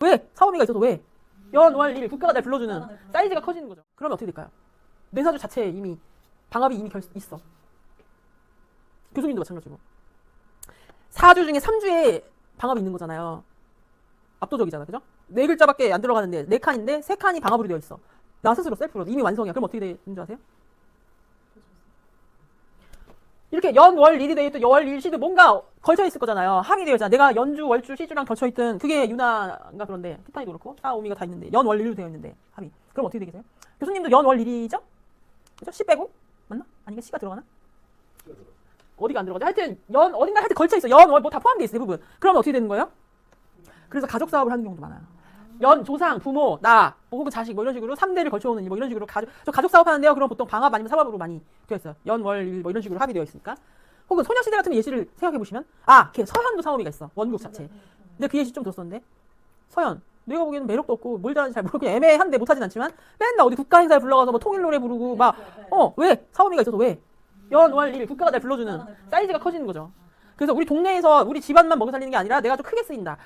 왜? 사오미가 있어서 왜? 연, 월, 일 국가가 날 불러주는 사이즈가 커지는 거죠. 그러면 어떻게 될까요? 내사주 자체에 이미 방합이 이미 결, 있어. 교수님도 마찬가지고. 사주 중에 3주에 방합이 있는 거잖아요. 압도적이잖아. 그죠? 네 글자밖에 안 들어가는데 네 칸인데 세 칸이 방합으로 되어 있어. 나 스스로 셀프로 이미 완성이야. 그럼 어떻게 되는 줄 아세요? 이렇게 연, 월, 일이 되어 있던 월, 일, 시도 뭔가 걸쳐 있을 거잖아요. 합이 되어 있잖아. 내가 연주, 월주, 시주랑 걸쳐 있던 그게 유나인가 그런데 티타니도 그렇고 사, 오미가 다 있는데 연, 월, 일로 되어 있는데 합이. 그럼 어떻게 되겠어요? 교수님도 연, 월, 일이죠? 그죠? 시 빼고? 맞나? 아니면 시가 들어가나? 어디가 안 들어가죠? 하여튼 연 어딘가 하여튼 걸쳐 있어. 연, 월 뭐 다 포함되어 있어 대부분. 그러면 어떻게 되는 거예요? 그래서 가족 사업을 하는 경우도 많아요. 연, 조상, 부모, 나, 뭐 혹은 자식 뭐 이런 식으로 3대를 걸쳐오는 일, 뭐 이런 식으로 가족, 저 가족 사업 하는데요. 그럼 보통 방합 아니면 사업으로 많이 되어 있어요. 연, 월, 일, 뭐 이런 식으로 합의되어 있으니까. 혹은 소녀시대 같은 예시를 생각해 보시면 아, 걔 서현도 사오미가 있어. 원국 자체. 근데 그 예시 좀 들었었는데 서현. 내가 보기에는 매력도 없고 뭘 잘하는지 잘 모르고 그냥 애매한데 못하진 않지만 맨날 어디 국가 행사에 불러가서 뭐 통일 노래 부르고 막 어 왜 사오미가 있어서 왜 연, 월, 일 국가가 날 불러주는 사이즈가 커지는 거죠. 그래서 우리 동네에서 우리 집안만 먹여 살리는 게 아니라 내가 좀 크게 쓰인다.